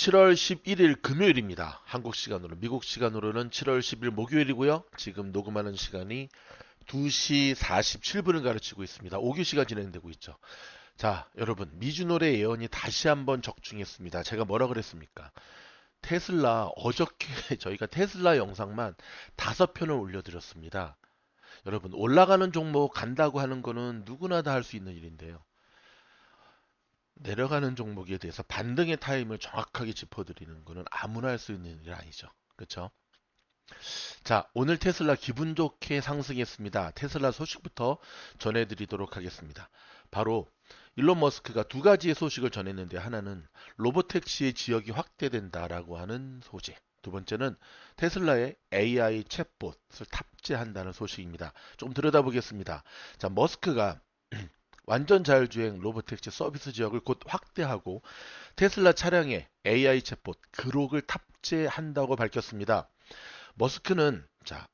7월 11일 금요일입니다. 한국 시간으로, 미국 시간으로는 7월 10일 목요일이고요. 지금 녹음하는 시간이 2시 47분을 가르치고 있습니다. 5교시가 진행되고 있죠. 자, 여러분, 미주노래 예언이 다시 한번 적중했습니다. 제가 뭐라 그랬습니까? 테슬라, 어저께 저희가 테슬라 영상만 다섯 편을 올려드렸습니다. 여러분, 올라가는 종목 간다고 하는 거는 누구나 다 할 수 있는 일인데요. 내려가는 종목에 대해서 반등의 타임을 정확하게 짚어드리는 것은 아무나 할 수 있는 일 아니죠. 그렇죠? 자, 오늘 테슬라 기분 좋게 상승했습니다. 테슬라 소식부터 전해드리도록 하겠습니다. 바로 일론 머스크가 두 가지의 소식을 전했는데 하나는 로보택시의 지역이 확대된다라고 하는 소식. 두 번째는 테슬라의 AI 챗봇을 탑재한다는 소식입니다. 좀 들여다보겠습니다. 자, 머스크가 완전 자율주행 로보택시 서비스 지역을 곧 확대하고 테슬라 차량에 AI 챗봇 그록을 탑재한다고 밝혔습니다. 머스크는 자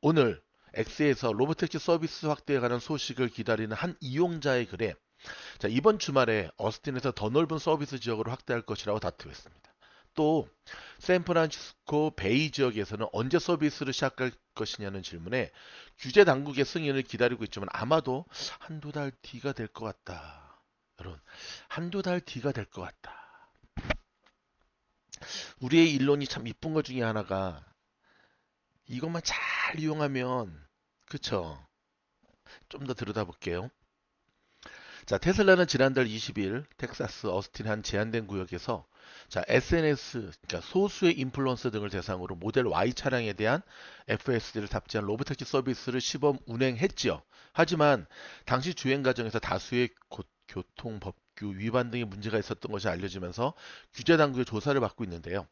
오늘 X에서 로보택시 서비스 확대에 관한 소식을 기다리는 한 이용자의 글에 자, 이번 주말에 어스틴에서 더 넓은 서비스 지역으로 확대할 것이라고 다투했습니다. 또 샌프란시스코 베이 지역에서는 언제 서비스를 시작할 것이냐는 질문에 규제 당국의 승인을 기다리고 있지만 아마도 한두 달 뒤가 될 것 같다. 여러분, 한두 달 뒤가 될 것 같다. 우리의 일론이 참 이쁜 것 중에 하나가 이것만 잘 이용하면 그쵸? 좀 더 들여다볼게요. 자, 테슬라는 지난달 20일 텍사스 어스틴 한 제한된 구역에서 자, SNS, 그러니까 소수의 인플루언서 등을 대상으로 모델 Y 차량에 대한 FSD를 탑재한 로보택시 서비스를 시범 운행했지요. 하지만 당시 주행 과정에서 다수의 교통 법규 위반 등의 문제가 있었던 것이 알려지면서 규제 당국의 조사를 받고 있는데요.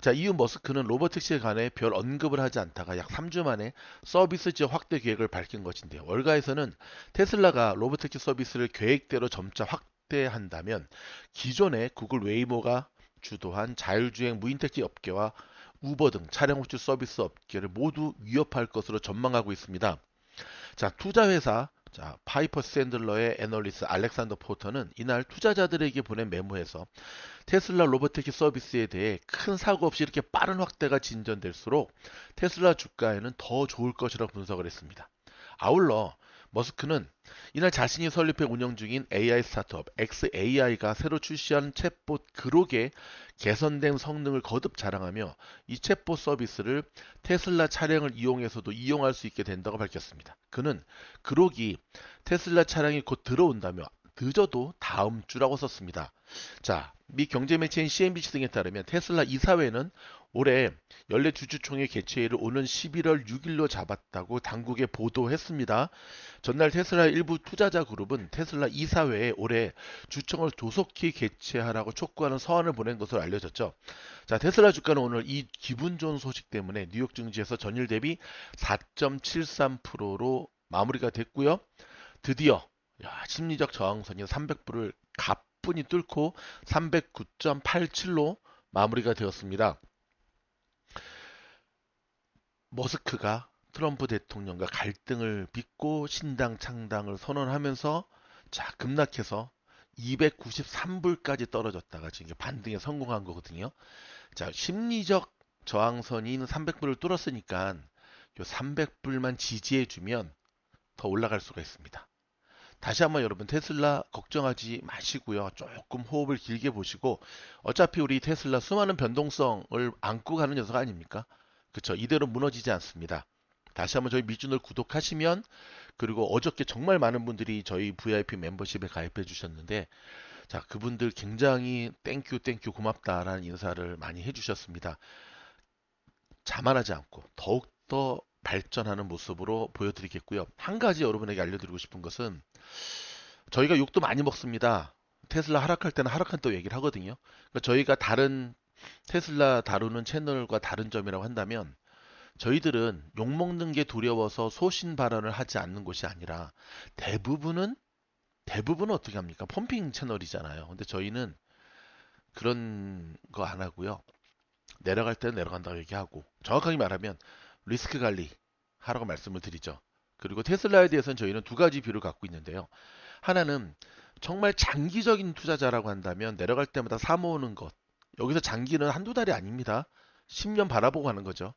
자, 이후 머스크는 로보택시에 관해 별 언급을 하지 않다가 약 3주 만에 서비스 지역 확대 계획을 밝힌 것인데요. 월가에서는 테슬라가 로보택시 서비스를 계획대로 점차 확대한다면 기존의 구글 웨이모가 주도한 자율주행 무인택시 업계와 우버 등 차량 호출 서비스 업계를 모두 위협할 것으로 전망하고 있습니다. 자, 투자회사 자, 파이퍼 샌들러의 애널리스 알렉산더 포터는 이날 투자자들에게 보낸 메모에서 테슬라 로보택시 서비스에 대해 큰 사고 없이 이렇게 빠른 확대가 진전될수록 테슬라 주가에는 더 좋을 것이라고 분석을 했습니다. 아울러 머스크는 이날 자신이 설립해 운영 중인 AI 스타트업 XAI가 새로 출시한 챗봇 그록의 개선된 성능을 거듭 자랑하며 이 챗봇 서비스를 테슬라 차량을 이용해서도 이용할 수 있게 된다고 밝혔습니다. 그는 그록이 테슬라 차량이 곧 들어온다며 늦어도 다음 주라고 썼습니다. 자, 미 경제 매체인 CNBC 등에 따르면 테슬라 이사회는 올해 연례 주주총회 개최일을 오는 11월 6일로 잡았다고 당국에 보도했습니다. 전날 테슬라 일부 투자자 그룹은 테슬라 이사회에 올해 주총을 조속히 개최하라고 촉구하는 서한을 보낸 것으로 알려졌죠. 자, 테슬라 주가는 오늘 이 기분 좋은 소식 때문에 뉴욕 증시에서 전일 대비 4.73%로 마무리가 됐고요. 드디어 야, 심리적 저항선인 300불을 가뿐히 뚫고 309.87로 마무리가 되었습니다. 머스크가 트럼프 대통령과 갈등을 빚고 신당 창당을 선언하면서 자 급락해서 293불까지 떨어졌다가 지금 반등에 성공한 거거든요. 자 심리적 저항선인 300불을 뚫었으니까 요 300불만 지지해주면 더 올라갈 수가 있습니다. 다시 한번 여러분 테슬라 걱정하지 마시고요. 조금 호흡을 길게 보시고 어차피 우리 테슬라 수많은 변동성을 안고 가는 녀석 아닙니까? 그쵸 이대로 무너지지 않습니다. 다시 한번 저희 미준을 구독하시면 그리고 어저께 정말 많은 분들이 저희 VIP 멤버십에 가입해 주셨는데 자 그분들 굉장히 땡큐 땡큐 고맙다라는 인사를 많이 해주셨습니다. 자만하지 않고 더욱더 발전하는 모습으로 보여드리겠고요. 한 가지 여러분에게 알려드리고 싶은 것은 저희가 욕도 많이 먹습니다. 테슬라 하락할 때는 하락한다고 얘기를 하거든요. 그러니까 저희가 다른 테슬라 다루는 채널과 다른 점이라고 한다면 저희들은 욕먹는 게 두려워서 소신 발언을 하지 않는 것이 아니라 대부분은 대부분은 어떻게 합니까? 펌핑 채널이잖아요. 근데 저희는 그런 거 안 하고요. 내려갈 때는 내려간다고 얘기하고 정확하게 말하면 리스크 관리 하라고 말씀을 드리죠. 그리고 테슬라에 대해서는 저희는 두 가지 뷰를 갖고 있는데요. 하나는 정말 장기적인 투자자라고 한다면 내려갈 때마다 사 모으는 것 여기서 장기는 한두 달이 아닙니다. 10년 바라보고 하는 거죠.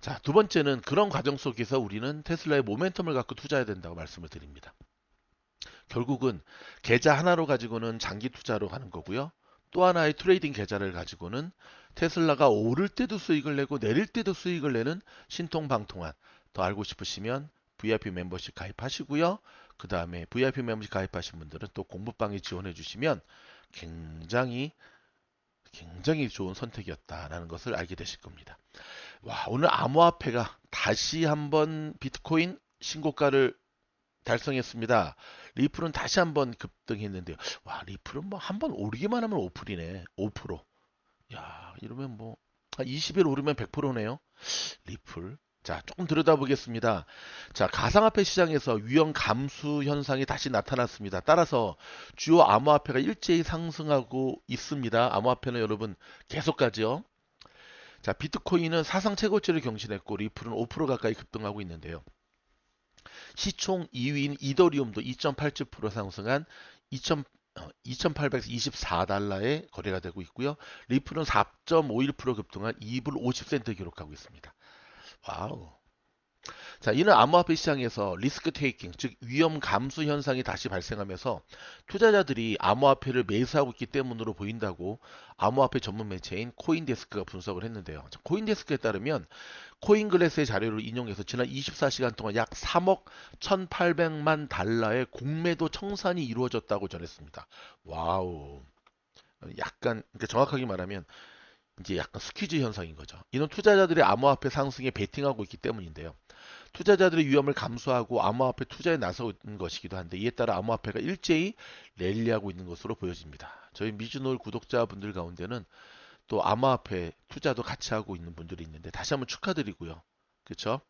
자, 두 번째는 그런 과정 속에서 우리는 테슬라의 모멘텀을 갖고 투자해야 된다고 말씀을 드립니다. 결국은 계좌 하나로 가지고는 장기 투자로 가는 거고요. 또 하나의 트레이딩 계좌를 가지고는 테슬라가 오를 때도 수익을 내고 내릴 때도 수익을 내는 신통방통한 더 알고 싶으시면 VIP 멤버십 가입하시고요. 그 다음에 VIP 멤버십 가입하신 분들은 또 공부방에 지원해 주시면 굉장히 굉장히 좋은 선택이었다라는 것을 알게 되실 겁니다. 와, 오늘 암호화폐가 다시 한번 비트코인 신고가를 달성했습니다. 리플은 다시 한번 급등했는데요. 와, 리플은 뭐 한번 오르기만 하면 5%이네. 5%. 야, 이러면 뭐, 한 20일 오르면 100%네요. 리플. 자, 조금 들여다보겠습니다. 자, 가상화폐 시장에서 위험 감수 현상이 다시 나타났습니다. 따라서 주요 암호화폐가 일제히 상승하고 있습니다. 암호화폐는 여러분 계속 가죠. 자, 비트코인은 사상 최고치를 경신했고 리플은 5% 가까이 급등하고 있는데요. 시총 2위인 이더리움도 2.87% 상승한 2 2824달러에 거래가 되고 있고요. 리플은 4.51% 급등한 2불 50센트 기록하고 있습니다. 와우. 자, 이는 암호화폐 시장에서 리스크 테이킹, 즉 위험 감수 현상이 다시 발생하면서 투자자들이 암호화폐를 매수하고 있기 때문으로 보인다고 암호화폐 전문 매체인 코인데스크가 분석을 했는데요. 자, 코인데스크에 따르면 코인글래스의 자료를 인용해서 지난 24시간 동안 약 3억 1,800만 달러의 공매도 청산이 이루어졌다고 전했습니다. 와우. 약간 그러니까 정확하게 말하면 이제 약간 스퀴즈 현상인 거죠. 이는 투자자들이 암호화폐 상승에 베팅하고 있기 때문인데요. 투자자들의 위험을 감수하고 암호화폐 투자에 나서고 있는 것이기도 한데 이에 따라 암호화폐가 일제히 랠리하고 있는 것으로 보여집니다. 저희 미주노을 구독자분들 가운데는 또 암호화폐 투자도 같이 하고 있는 분들이 있는데 다시 한번 축하드리고요. 그렇죠?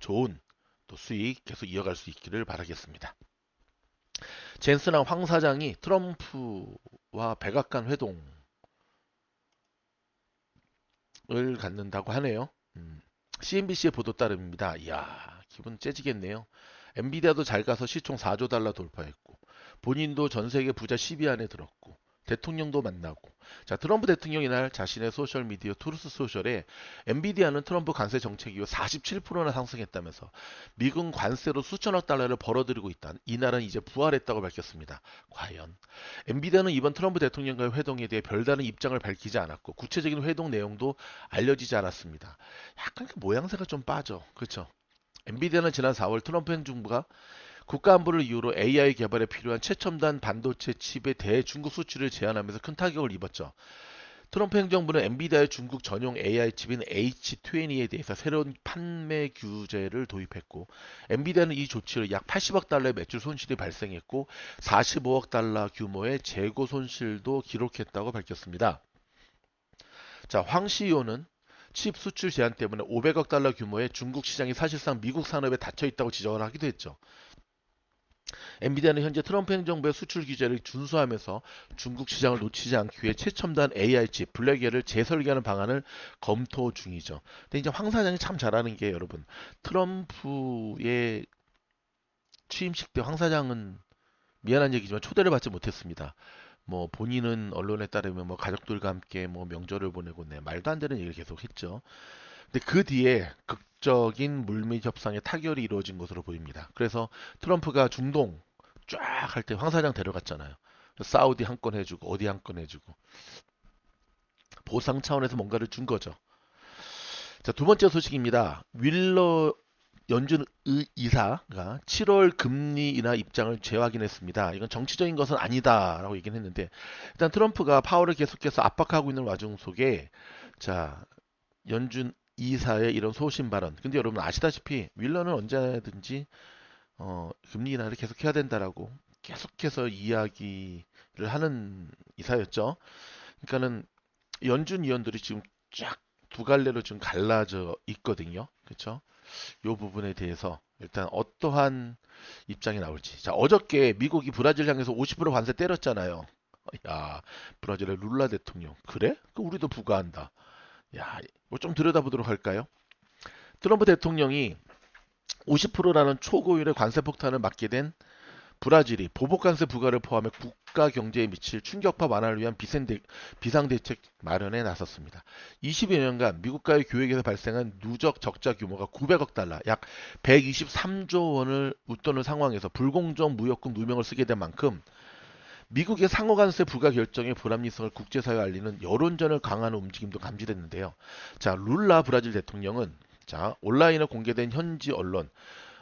좋은 또 수익 계속 이어갈 수 있기를 바라겠습니다. 젠스랑 황 사장이 트럼프와 백악관 회동 을 갖는다고 하네요. 음. CNBC의 보도 따름입니다. 이야, 기분 째지겠네요. 엔비디아도 잘 가서 시총 4조 달러 돌파했고, 본인도 전 세계 부자 10위 안에 들었고, 대통령도 만나고. 자, 트럼프 대통령이 날 자신의 소셜 미디어 투르스 소셜에 엔비디아는 트럼프 관세 정책 이후 47%나 상승했다면서 미국 관세로 수천억 달러를 벌어들이고 있다. 이 나라는 이제 부활했다고 밝혔습니다. 과연 엔비디아는 이번 트럼프 대통령과의 회동에 대해 별다른 입장을 밝히지 않았고 구체적인 회동 내용도 알려지지 않았습니다. 약간 그 모양새가 좀 빠져. 그렇죠? 엔비디아는 지난 4월 트럼프 행정부가 국가 안보를 이유로 AI 개발에 필요한 최첨단 반도체 칩의 대중국 수출을 제한하면서 큰 타격을 입었죠. 트럼프 행정부는 엔비디아의 중국 전용 AI 칩인 H20에 대해서 새로운 판매 규제를 도입했고 엔비디아는 이 조치로 약 80억 달러의 매출 손실이 발생했고 45억 달러 규모의 재고 손실도 기록했다고 밝혔습니다. 자, 황 CEO는 칩 수출 제한 때문에 500억 달러 규모의 중국 시장이 사실상 미국 산업에 닫혀 있다고 지적을 하기도 했죠. 엔비디아는 현재 트럼프 행정부의 수출 규제를 준수하면서 중국 시장을 놓치지 않기 위해 최첨단 AI 칩 블랙에어를 재설계하는 방안을 검토 중이죠. 근데 이제 황 사장이 참 잘하는 게 여러분 트럼프의 취임식 때 황 사장은 미안한 얘기지만 초대를 받지 못했습니다. 뭐 본인은 언론에 따르면 뭐 가족들과 함께 뭐 명절을 보내고 네 말도 안 되는 얘기를 계속 했죠. 근데 그 뒤에 극 적인 물밑 협상의 타결이 이루어진 것으로 보입니다. 그래서 트럼프가 중동 쫙 할 때 황사장 데려갔잖아요. 사우디 한 건 해주고 어디 한 건 해주고 보상 차원에서 뭔가를 준 거죠. 자, 두 번째 소식입니다. 윌러 연준 이사가 7월 금리 인하 입장을 재확인했습니다. 이건 정치적인 것은 아니다라고 얘기는 했는데 일단 트럼프가 파월을 계속해서 압박하고 있는 와중 속에 자 연준 이사의 이런 소신 발언. 근데 여러분 아시다시피 윌러는 언제든지 어, 금리 인하를 계속해야 된다라고 계속해서 이야기를 하는 이사였죠. 그러니까는 연준 위원들이 지금 쫙 두 갈래로 좀 갈라져 있거든요. 그렇죠? 요 부분에 대해서 일단 어떠한 입장이 나올지. 자, 어저께 미국이 브라질 향해서 50% 관세 때렸잖아요. 야, 브라질의 룰라 대통령. 그래? 그 우리도 부과한다. 야, 이거 좀 들여다보도록 할까요? 트럼프 대통령이 50%라는 초고율의 관세 폭탄을 맞게 된 브라질이 보복 관세 부과를 포함해 국가 경제에 미칠 충격파 완화를 위한 비상대, 비상대책 마련에 나섰습니다. 20여 년간 미국과의 교역에서 발생한 누적 적자 규모가 900억 달러, 약 123조 원을 웃도는 상황에서 불공정 무역금 누명을 쓰게 된 만큼 미국의 상호관세 부과 결정의 불합리성을 국제사회에 알리는 여론전을 강화하는 움직임도 감지됐는데요. 자, 룰라 브라질 대통령은 자, 온라인에 공개된 현지 언론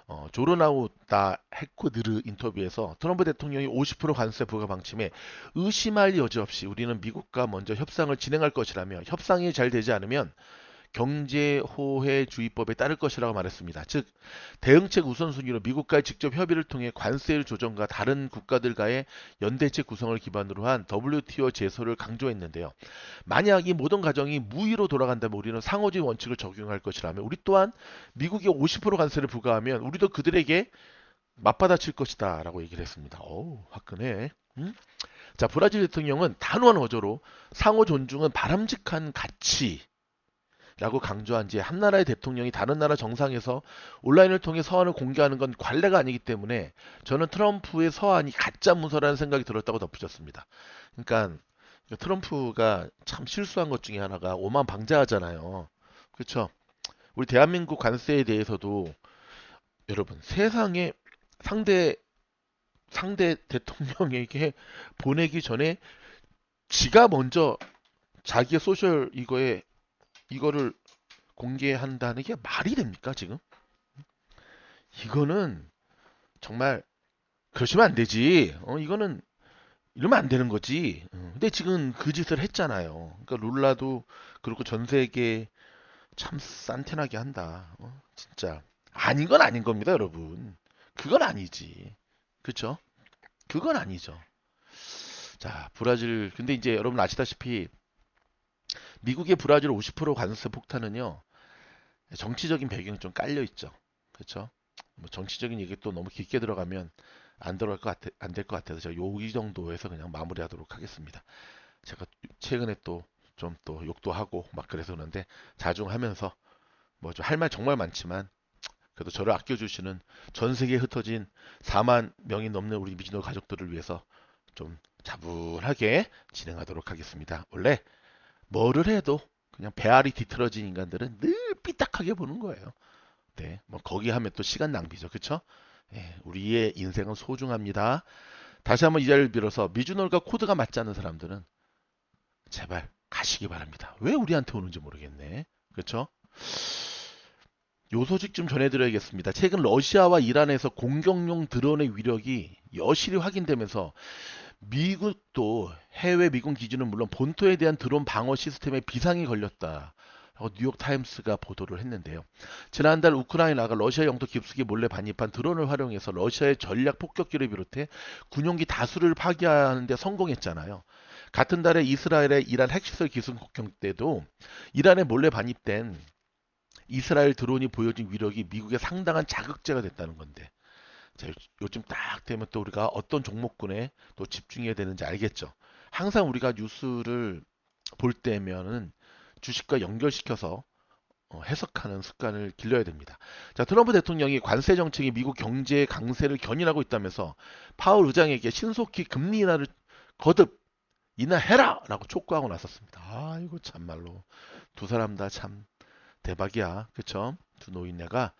어, 조르나우다 헤코드르 인터뷰에서 트럼프 대통령이 50% 관세 부과 방침에 의심할 여지 없이 우리는 미국과 먼저 협상을 진행할 것이라며 협상이 잘 되지 않으면 경제호해주의법에 따를 것이라고 말했습니다. 즉 대응책 우선순위로 미국과의 직접 협의를 통해 관세 조정과 다른 국가들과의 연대책 구성을 기반으로 한 WTO 제소를 강조했는데요. 만약 이 모든 과정이 무위로 돌아간다면 우리는 상호주의 원칙을 적용할 것이라며 우리 또한 미국이 50% 관세를 부과하면 우리도 그들에게 맞받아칠 것이다 라고 얘기를 했습니다. 어우 화끈해. 음? 자 브라질 대통령은 단호한 어조로 상호 존중은 바람직한 가치 라고 강조한 지 한 나라의 대통령이 다른 나라 정상에서 온라인을 통해 서한을 공개하는 건 관례가 아니기 때문에 저는 트럼프의 서한이 가짜 문서라는 생각이 들었다고 덧붙였습니다. 그러니까 트럼프가 참 실수한 것 중에 하나가 오만 방자하잖아요. 그렇죠? 우리 대한민국 관세에 대해서도 여러분 세상에 상대 상대 대통령에게 보내기 전에 지가 먼저 자기의 소셜 이거에 이거를 공개한다는 게 말이 됩니까, 지금? 이거는 정말 그러시면 안 되지. 어, 이거는 이러면 안 되는 거지. 어, 근데 지금 그 짓을 했잖아요. 그러니까 룰라도 그리고 전 세계 참 산티나게 한다. 어, 진짜 아닌 건 아닌 겁니다, 여러분. 그건 아니지. 그쵸? 그건 아니죠. 자, 브라질. 근데 이제 여러분 아시다시피 미국의 브라질 50% 관세 폭탄은요. 정치적인 배경이 좀 깔려 있죠. 그렇죠? 뭐 정치적인 얘기 또 너무 깊게 들어가면 안 들어갈 것 같아 안 될 것 같아서 제가 요이 정도에서 그냥 마무리하도록 하겠습니다. 제가 최근에 또 좀 또 욕도 하고 막 그래서 그런데 자중하면서 뭐 좀 할 말 정말 많지만 그래도 저를 아껴주시는 전 세계에 흩어진 4만 명이 넘는 우리 미즈노 가족들을 위해서 좀 자분하게 진행하도록 하겠습니다. 원래 뭐를 해도 그냥 배알이 뒤틀어진 인간들은 늘 삐딱하게 보는 거예요. 네, 뭐 거기 하면 또 시간 낭비죠, 그쵸 예, 우리의 인생은 소중합니다. 다시 한번 이 자리를 빌어서 미주널과 코드가 맞지 않는 사람들은 제발 가시기 바랍니다. 왜 우리한테 오는지 모르겠네. 그렇죠? 요 소식 좀 전해드려야겠습니다. 최근 러시아와 이란에서 공격용 드론의 위력이 여실히 확인되면서 미국도 해외 미군 기준은 물론 본토에 대한 드론 방어 시스템에 비상이 걸렸다. 라고 뉴욕 타임스가 보도를 했는데요. 지난달 우크라이나가 러시아 영토 깊숙이 몰래 반입한 드론을 활용해서 러시아의 전략 폭격기를 비롯해 군용기 다수를 파괴하는 데 성공했잖아요. 같은 달에 이스라엘의 이란 핵시설 기술 폭격 때도 이란에 몰래 반입된 이스라엘 드론이 보여진 위력이 미국의 상당한 자극제가 됐다는 건데 자, 요즘 딱 되면 또 우리가 어떤 종목군에 또 집중해야 되는지 알겠죠. 항상 우리가 뉴스를 볼 때면은 주식과 연결시켜서 어, 해석하는 습관을 길러야 됩니다. 자, 트럼프 대통령이 관세 정책이 미국 경제 강세를 견인하고 있다면서 파월 의장에게 신속히 금리 인하를 거듭 인하해라! 라고 촉구하고 나섰습니다. 아이고 참말로 두 사람 다 참 대박이야. 그쵸? 두 노인네가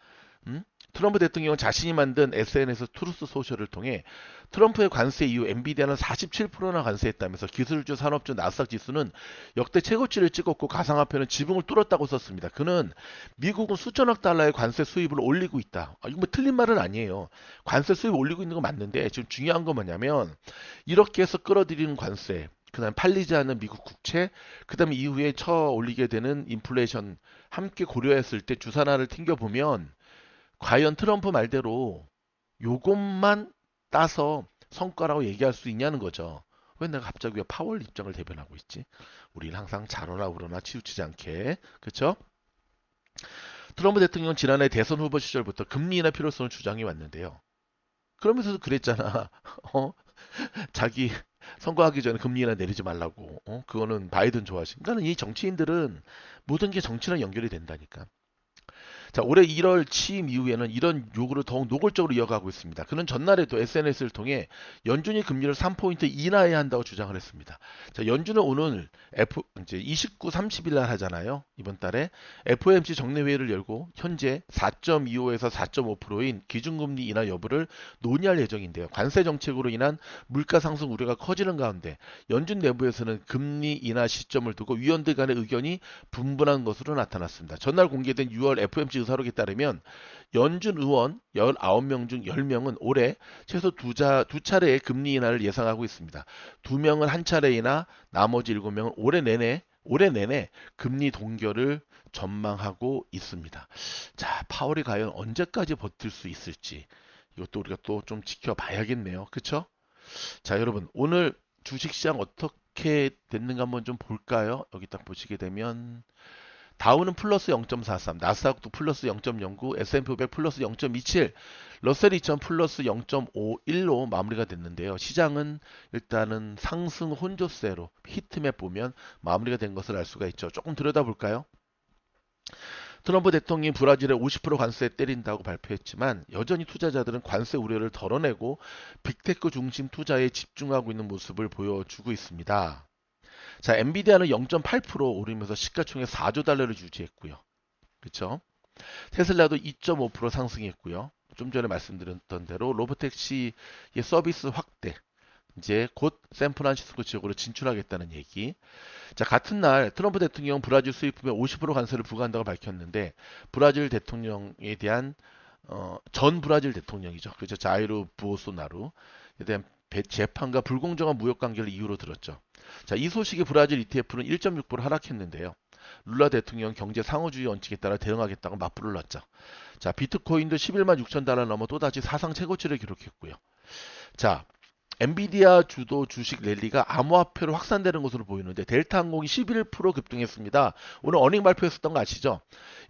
음? 트럼프 대통령은 자신이 만든 SNS 트루스 소셜을 통해 트럼프의 관세 이후 엔비디아는 47%나 관세했다면서 기술주 산업주 나스닥 지수는 역대 최고치를 찍었고 가상화폐는 지붕을 뚫었다고 썼습니다. 그는 미국은 수천억 달러의 관세 수입을 올리고 있다. 아, 이거 뭐 틀린 말은 아니에요. 관세 수입 올리고 있는 거 맞는데 지금 중요한 건 뭐냐면 이렇게 해서 끌어들이는 관세 그 다음 팔리지 않는 미국 국채, 그 다음에 이후에 쳐 올리게 되는 인플레이션 함께 고려했을 때 주산화를 튕겨 보면 과연 트럼프 말대로 요것만 따서 성과라고 얘기할 수 있냐는 거죠. 왜 내가 갑자기 왜 파월 입장을 대변하고 있지? 우리는 항상 잘오나 그러나 치우치지 않게. 그쵸? 트럼프 대통령은 지난해 대선 후보 시절부터 금리 인하 필요성을 주장해 왔는데요. 그러면서도 그랬잖아. 어? 자기 선거하기 전에 금리 인하 내리지 말라고. 어? 그거는 바이든 좋아하시. 그러니까 이 정치인들은 모든 게 정치랑 연결이 된다니까. 자, 올해 1월 취임 이후에는 이런 요구를 더욱 노골적으로 이어가고 있습니다. 그는 전날에도 SNS를 통해 연준이 금리를 3포인트 인하해야 한다고 주장을 했습니다. 자, 연준은 오늘 F 이제 29, 30일 날 하잖아요. 이번 달에 FOMC 정례 회의를 열고 현재 4.25에서 4.5%인 기준금리 인하 여부를 논의할 예정인데요. 관세 정책으로 인한 물가 상승 우려가 커지는 가운데 연준 내부에서는 금리 인하 시점을 두고 위원들 간의 의견이 분분한 것으로 나타났습니다. 전날 공개된 6월 FOMC 의사록에 따르면 연준 의원 19명 중 10명은 올해 최소 두, 자, 두 차례의 금리 인하를 예상하고 있습니다. 두 명은 한 차례이나 나머지 7명은 올해 내내 올해 내내 금리 동결을 전망하고 있습니다. 자, 파월이 과연 언제까지 버틸 수 있을지 이것도 우리가 또 좀 지켜봐야겠네요. 그쵸? 자, 여러분 오늘 주식시장 어떻게 됐는가 한번 좀 볼까요? 여기 딱 보시게 되면 다우는 플러스 0.43, 나스닥도 플러스 0.09, S&P 500 플러스 0.27, 러셀 2000 플러스 0.51로 마무리가 됐는데요. 시장은 일단은 상승 혼조세로 히트맵 보면 마무리가 된 것을 알 수가 있죠. 조금 들여다볼까요? 트럼프 대통령이 브라질에 50% 관세 때린다고 발표했지만 여전히 투자자들은 관세 우려를 덜어내고 빅테크 중심 투자에 집중하고 있는 모습을 보여주고 있습니다. 자, 엔비디아는 0.8% 오르면서 시가총액 4조 달러를 유지했고요. 그렇죠? 테슬라도 2.5% 상승했고요. 좀 전에 말씀드렸던 대로 로보택시의 서비스 확대 이제 곧 샌프란시스코 지역으로 진출하겠다는 얘기. 자, 같은 날 트럼프 대통령 브라질 수입품에 50% 관세를 부과한다고 밝혔는데 브라질 대통령에 대한 어, 전 브라질 대통령이죠. 그렇죠. 자이루 부오소나루에 대한 재판과 불공정한 무역 관계를 이유로 들었죠. 자, 이 소식에 브라질 ETF는 1.6% 하락했는데요. 룰라 대통령 경제 상호주의 원칙에 따라 대응하겠다고 맞불을 놨죠. 자, 비트코인도 11만 6천 달러 넘어 또다시 사상 최고치를 기록했고요. 자, 엔비디아 주도 주식 랠리가 암호화폐로 확산되는 것으로 보이는데 델타 항공이 11% 급등했습니다. 오늘 어닝 발표했었던 거 아시죠?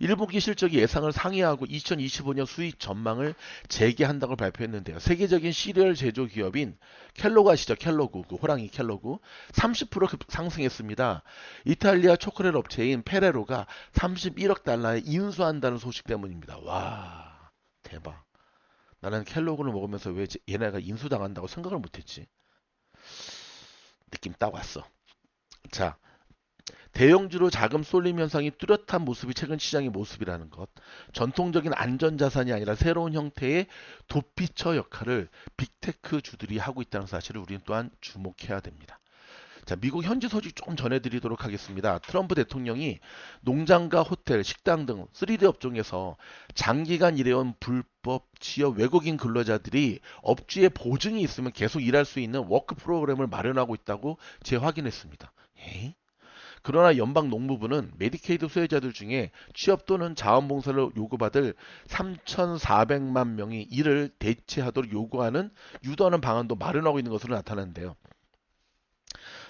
1분기 실적이 예상을 상회하고 2025년 수익 전망을 재개한다고 발표했는데요. 세계적인 시리얼 제조 기업인 켈로그 아시죠? 켈로그, 그 호랑이 켈로그 30% 상승했습니다. 이탈리아 초콜릿 업체인 페레로가 31억 달러에 인수한다는 소식 때문입니다. 와 대박. 나는 켈로그를 먹으면서 왜 얘네가 인수당한다고 생각을 못했지. 느낌 딱 왔어. 자, 대형주로 자금 쏠림 현상이 뚜렷한 모습이 최근 시장의 모습이라는 것. 전통적인 안전자산이 아니라 새로운 형태의 도피처 역할을 빅테크 주들이 하고 있다는 사실을 우리는 또한 주목해야 됩니다. 자, 미국 현지 소식 조금 전해드리도록 하겠습니다. 트럼프 대통령이 농장과 호텔, 식당 등 3D 업종에서 장기간 일해온 불법 지역 외국인 근로자들이 업주의 보증이 있으면 계속 일할 수 있는 워크 프로그램을 마련하고 있다고 재확인했습니다. 에이? 그러나 연방 농무부는 메디케이드 수혜자들 중에 취업 또는 자원봉사를 요구받을 3,400만 명이 이를 대체하도록 요구하는 유도하는 방안도 마련하고 있는 것으로 나타났는데요.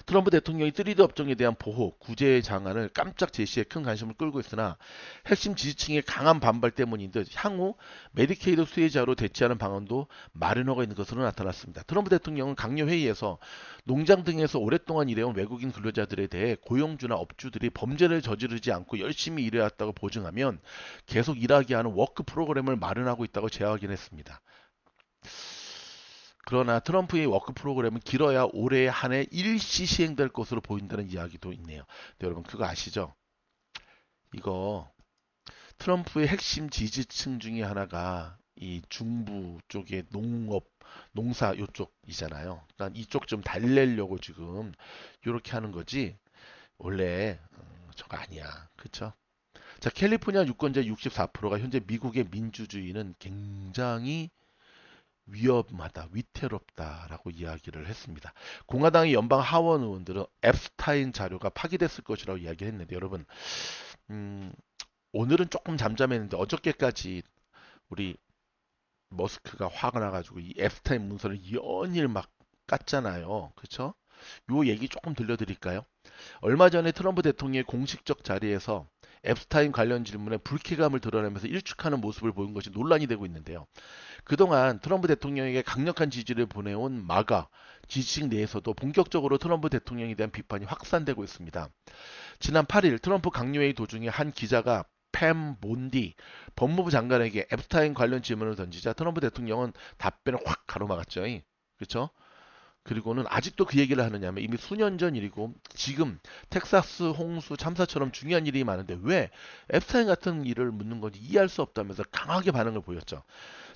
트럼프 대통령이 3D 업종에 대한 보호, 구제 장안을 깜짝 제시해 큰 관심을 끌고 있으나 핵심 지지층의 강한 반발 때문인 듯 향후 메디케이드 수혜자로 대체하는 방안도 마련하고 있는 것으로 나타났습니다. 트럼프 대통령은 강요 회의에서 농장 등에서 오랫동안 일해온 외국인 근로자들에 대해 고용주나 업주들이 범죄를 저지르지 않고 열심히 일해왔다고 보증하면 계속 일하게 하는 워크 프로그램을 마련하고 있다고 재확인했습니다. 그러나 트럼프의 워크 프로그램은 길어야 올해 한 해 일시 시행될 것으로 보인다는 이야기도 있네요. 여러분 그거 아시죠? 이거 트럼프의 핵심 지지층 중에 하나가 이 중부 쪽의 농업, 농사 요쪽이잖아요. 그러니까 이쪽 좀 달래려고 지금 이렇게 하는 거지. 원래 음, 저거 아니야. 그쵸? 자, 캘리포니아 유권자 64%가 현재 미국의 민주주의는 굉장히 위험하다, 위태롭다라고 이야기를 했습니다. 공화당의 연방 하원 의원들은 앱스타인 자료가 파기됐을 것이라고 이야기했는데 여러분 음, 오늘은 조금 잠잠했는데 어저께까지 우리 머스크가 화가 나가지고 이 앱스타인 문서를 연일 막 깠잖아요. 그렇죠? 요 얘기 조금 들려드릴까요? 얼마 전에 트럼프 대통령의 공식적 자리에서 앱스타인 관련 질문에 불쾌감을 드러내면서 일축하는 모습을 보인 것이 논란이 되고 있는데요. 그동안 트럼프 대통령에게 강력한 지지를 보내온 마가 지지층 내에서도 본격적으로 트럼프 대통령에 대한 비판이 확산되고 있습니다. 지난 8일 트럼프 강요회의 도중에 한 기자가 팸 본디 법무부 장관에게 앱스타인 관련 질문을 던지자 트럼프 대통령은 답변을 확 가로막았죠. 그렇죠? 그리고는 아직도 그 얘기를 하느냐면 이미 수년 전 일이고 지금 텍사스 홍수 참사처럼 중요한 일이 많은데 왜 앱스타인 같은 일을 묻는 건지 이해할 수 없다면서 강하게 반응을 보였죠.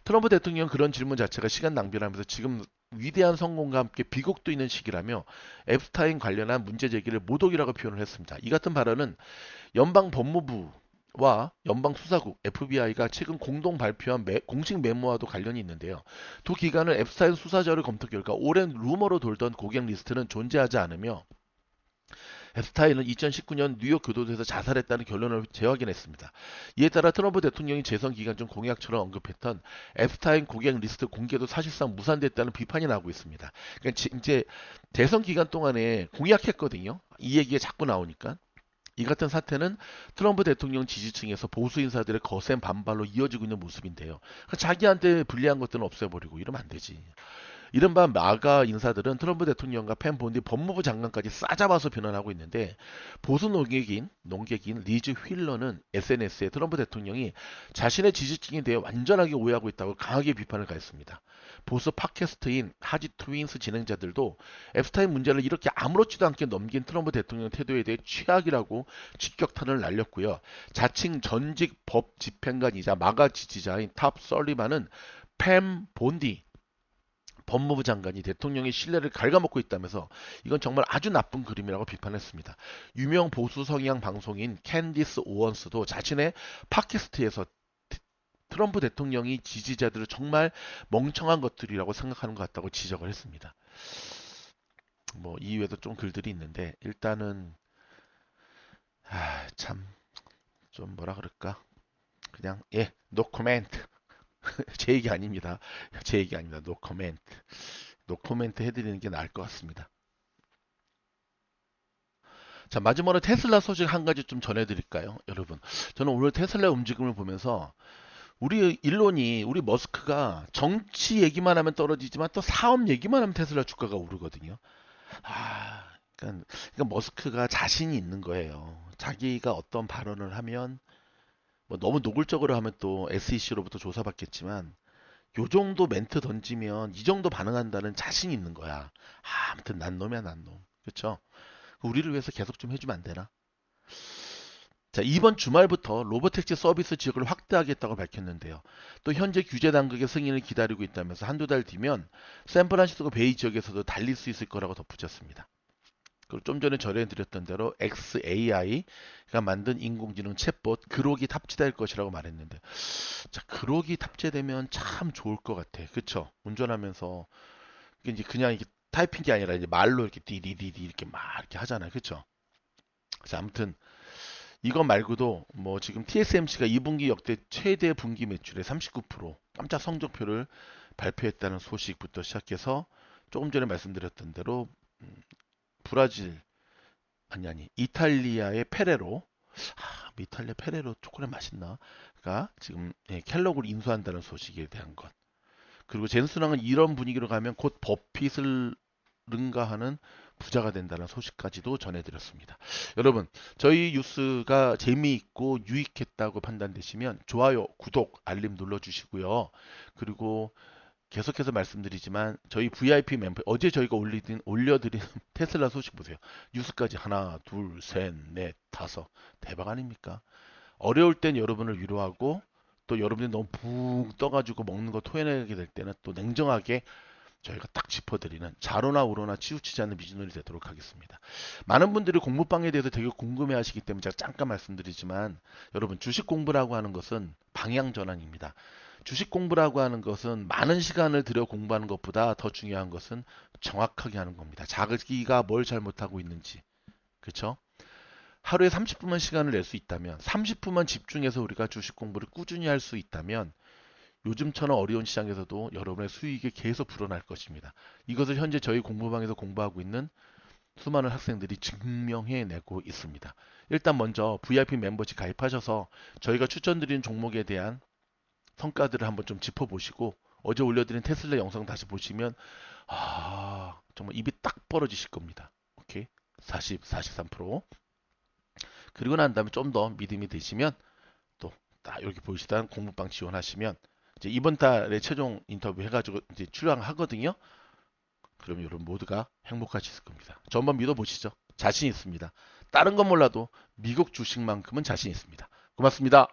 트럼프 대통령 그런 질문 자체가 시간 낭비라면서 지금 위대한 성공과 함께 비극도 있는 시기라며 앱스타인 관련한 문제 제기를 모독이라고 표현을 했습니다. 이 같은 발언은 연방 법무부 와 연방 수사국 FBI가 최근 공동 발표한 매, 공식 메모와도 관련이 있는데요. 두 기관은 앱스타인 수사자료 검토 결과 오랜 루머로 돌던 고객 리스트는 존재하지 않으며 앱스타인은 2019년 뉴욕 교도소에서 자살했다는 결론을 재확인했습니다. 이에 따라 트럼프 대통령이 재선 기간 중 공약처럼 언급했던 앱스타인 고객 리스트 공개도 사실상 무산됐다는 비판이 나오고 있습니다. 그러니까 이제 대선 기간 동안에 공약했거든요. 이 얘기가 자꾸 나오니까. 이 같은 사태는 트럼프 대통령 지지층에서 보수 인사들의 거센 반발로 이어지고 있는 모습인데요. 그러니까 자기한테 불리한 것들은 없애버리고 이러면 안 되지. 이른바 마가 인사들은 트럼프 대통령과 펜 본디 법무부 장관까지 싸잡아서 변환하고 있는데 보수 농객인 농객인 리즈 휠러는 SNS에 트럼프 대통령이 자신의 지지층에 대해 완전하게 오해하고 있다고 강하게 비판을 가했습니다. 보수 팟캐스트인 하지 트윈스 진행자들도 앱스타인 문제를 이렇게 아무렇지도 않게 넘긴 트럼프 대통령 태도에 대해 취약이라고 직격탄을 날렸고요. 자칭 전직 법 집행관이자 마가 지지자인 탑 설리반은 팸 본디 법무부 장관이 대통령의 신뢰를 갉아먹고 있다면서 이건 정말 아주 나쁜 그림이라고 비판했습니다. 유명 보수 성향 방송인 캔디스 오원스도 자신의 팟캐스트에서 트럼프 대통령이 지지자들을 정말 멍청한 것들이라고 생각하는 것 같다고 지적을 했습니다. 뭐 이외에도 좀 글들이 있는데 일단은 아, 참 좀 뭐라 그럴까 그냥 예 노코멘트 제 얘기 아닙니다. 제 얘기 아닙니다. 노 코멘트. 노 코멘트 해드리는 게 나을 것 같습니다. 자, 마지막으로 테슬라 소식 한 가지 좀 전해드릴까요? 여러분. 저는 오늘 테슬라 움직임을 보면서 우리 일론이, 우리 머스크가 정치 얘기만 하면 떨어지지만 또 사업 얘기만 하면 테슬라 주가가 오르거든요. 아, 그러니까, 그러니까 머스크가 자신이 있는 거예요. 자기가 어떤 발언을 하면 뭐 너무 노골적으로 하면 또 SEC로부터 조사받겠지만 요 정도 멘트 던지면 이 정도 반응한다는 자신이 있는 거야. 아, 아무튼 난 놈이야 난 놈. 그렇죠? 우리를 위해서 계속 좀 해주면 안 되나? 자, 이번 주말부터 로보택시 서비스 지역을 확대하겠다고 밝혔는데요. 또 현재 규제 당국의 승인을 기다리고 있다면서 한두 달 뒤면 샌프란시스코 베이 지역에서도 달릴 수 있을 거라고 덧붙였습니다. 그리고 좀 전에 전해드렸던 대로 XAI가 만든 인공지능 챗봇 그록이 탑재될 것이라고 말했는데 자 그록이 탑재되면 참 좋을 것 같아. 그쵸? 운전하면서 이제 그냥 이렇게 타이핑이 아니라 이제 말로 이렇게 디디디디 이렇게 막 이렇게 하잖아요. 그쵸? 자 아무튼 이거 말고도 뭐 지금 TSMC가 2분기 역대 최대 분기 매출의 39% 깜짝 성적표를 발표했다는 소식부터 시작해서 조금 전에 말씀드렸던 대로 음, 브라질 아니 아니 이탈리아의 페레로 아, 뭐 이탈리아 페레로 초콜릿 맛있나 가 지금 예, 켈로그를 인수한다는 소식에 대한 것 그리고 젠스랑은 이런 분위기로 가면 곧 버핏을 능가하는 부자가 된다는 소식까지도 전해드렸습니다. 여러분 저희 뉴스가 재미있고 유익했다고 판단되시면 좋아요, 구독, 알림 눌러주시고요. 그리고 계속해서 말씀드리지만 저희 VIP 멤버 어제 저희가 올리든 올려드린 테슬라 소식 보세요. 뉴스까지 하나, 둘, 셋, 넷, 다섯 대박 아닙니까? 어려울 땐 여러분을 위로하고 또 여러분이 너무 붕 떠가지고 먹는 거 토해내게 될 때는 또 냉정하게 저희가 딱 짚어드리는 자로나 우로나 치우치지 않는 미진놀이 되도록 하겠습니다. 많은 분들이 공부방에 대해서 되게 궁금해 하시기 때문에 제가 잠깐 말씀드리지만 여러분 주식 공부라고 하는 것은 방향 전환입니다. 주식 공부라고 하는 것은 많은 시간을 들여 공부하는 것보다 더 중요한 것은 정확하게 하는 겁니다. 자기가 뭘 잘못하고 있는지. 그렇죠? 하루에 30분만 시간을 낼 수 있다면 30분만 집중해서 우리가 주식 공부를 꾸준히 할 수 있다면 요즘처럼 어려운 시장에서도 여러분의 수익이 계속 불어날 것입니다. 이것을 현재 저희 공부방에서 공부하고 있는 수많은 학생들이 증명해내고 있습니다. 일단 먼저 VIP 멤버십 가입하셔서 저희가 추천드리는 종목에 대한 성과들을 한번 좀 짚어보시고 어제 올려드린 테슬라 영상 다시 보시면 아 정말 입이 딱 벌어지실 겁니다. 오케이 40, 43% 그리고 난 다음에 좀 더 믿음이 되시면 딱 이렇게 보이시던 공부방 지원하시면 이제 이번 달에 최종 인터뷰 해가지고 이제 출항하거든요. 그럼 여러분 모두가 행복하실 겁니다. 저 한번 믿어보시죠. 자신 있습니다. 다른 건 몰라도 미국 주식만큼은 자신 있습니다. 고맙습니다.